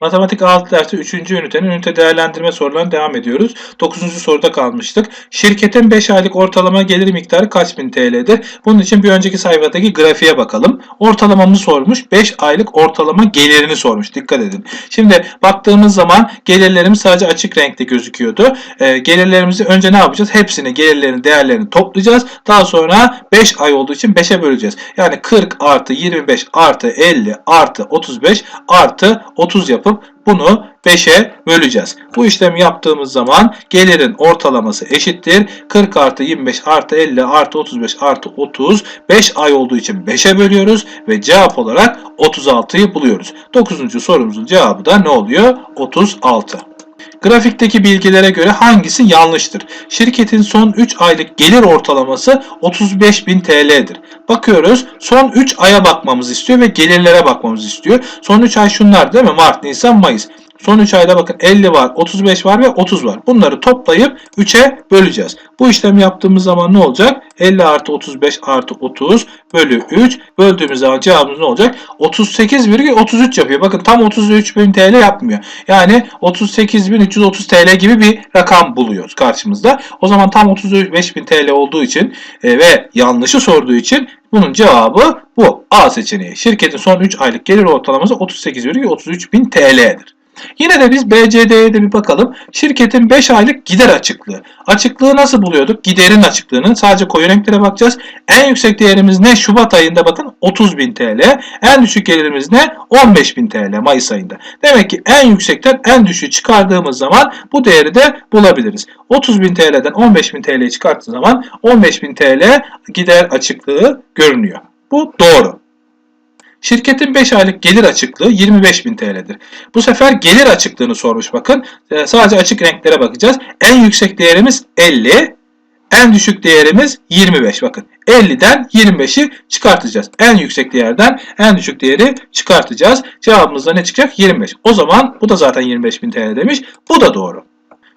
Matematik 6 dersi 3. ünitenin ünite değerlendirme sorularına devam ediyoruz. 9. soruda kalmıştık. Şirketin 5 aylık ortalama gelir miktarı kaç bin TL'dir? Bunun için bir önceki sayfadaki grafiğe bakalım. Ortalamamızı sormuş. 5 aylık ortalama gelirini sormuş. Dikkat edin. Şimdi baktığımız zaman gelirlerimiz sadece açık renkte gözüküyordu. Ee, gelirlerimizi önce ne yapacağız? Hepsini gelirlerin değerlerini toplayacağız. Daha sonra 5 ay olduğu için 5'e böleceğiz. Yani 40 artı 25 artı 50 artı 35 artı 30 yapıp bunu 5'e böleceğiz. Bu işlemi yaptığımız zaman gelirin ortalaması eşittir. 40 artı 25 artı 50 artı 35 artı 30 5 ay olduğu için 5'e bölüyoruz ve cevap olarak 36'yı buluyoruz. 9. sorumuzun cevabı da ne oluyor? 36. Grafikteki bilgilere göre hangisi yanlıştır? Şirketin son 3 aylık gelir ortalaması 35.000 TL'dir. Bakıyoruz son 3 aya bakmamız istiyor ve gelirlere bakmamız istiyor. Son 3 ay şunlar değil mi? Mart, Nisan, Mayıs. Son 3 ayda bakın 50 var, 35 var ve 30 var. Bunları toplayıp 3'e böleceğiz. Bu işlemi yaptığımız zaman ne olacak? 50 artı 35 artı 30 bölü 3 böldüğümüz zaman cevabımız ne olacak? 38,33 yapıyor. Bakın tam 33.000 TL yapmıyor. Yani 38.330 TL gibi bir rakam buluyoruz karşımızda. O zaman tam 35.000 TL olduğu için e, ve yanlışı sorduğu için bunun cevabı bu. A seçeneği. Şirketin son 3 aylık gelir ortalaması 38,33.000 TL'dir. Yine de biz BCD'ye de bir bakalım. Şirketin 5 aylık gider açıklığı. Açıklığı nasıl buluyorduk? Giderin açıklığını sadece koyu renklere bakacağız. En yüksek değerimiz ne? Şubat ayında bakın 30.000 TL. En düşük gelirimiz ne? 15.000 TL Mayıs ayında. Demek ki en yüksekten en düşüğü çıkardığımız zaman bu değeri de bulabiliriz. 30.000 TL'den 15.000 TL'yi çıkarttığı zaman 15.000 TL gider açıklığı görünüyor. Bu doğru. Şirketin 5 aylık gelir açıklığı 25.000 TL'dir. Bu sefer gelir açıklığını sormuş bakın. Ee, Sadece açık renklere bakacağız. En yüksek değerimiz 50. En düşük değerimiz 25 bakın. 50'den 25'i çıkartacağız. En yüksek değerden en düşük değeri çıkartacağız. Cevabımızda ne çıkacak? 25. O zaman bu da zaten 25.000 TL demiş. Bu da doğru.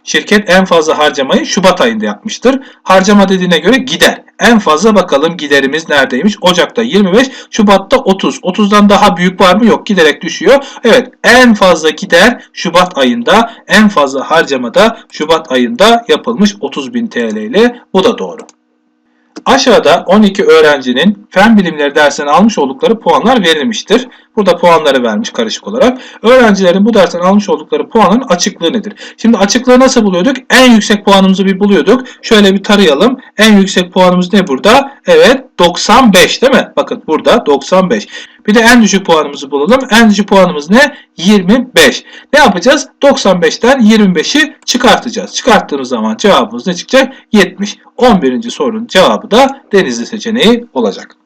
Şirket en fazla harcamayı Şubat ayında yapmıştır. Harcama dediğine göre gider. En fazla bakalım giderimiz neredeymiş? Ocak'ta 25, Şubat'ta 30. 30'dan daha büyük var mı? Yok. Giderek düşüyor. Evet, en fazla gider Şubat ayında, en fazla harcama da Şubat ayında yapılmış 30.000 TL ile. Bu da doğru. Aşağıda 12 öğrencinin fen bilimleri dersine almış oldukları puanlar verilmiştir. Burada puanları vermiş karışık olarak. Öğrencilerin bu dersten almış oldukları puanın açıklığı nedir? Şimdi açıklığı nasıl buluyorduk? En yüksek puanımızı bir buluyorduk. Şöyle bir tarayalım. En yüksek puanımız ne burada? Evet 95 değil mi? Bakın burada 95. Bir de en düşük puanımızı bulalım. En düşük puanımız ne? 25. Ne yapacağız? 95'ten 25'i çıkartacağız. Çıkarttığımız zaman cevabımız ne çıkacak? 70. 11. sorunun cevabı da denizli seçeneği olacak.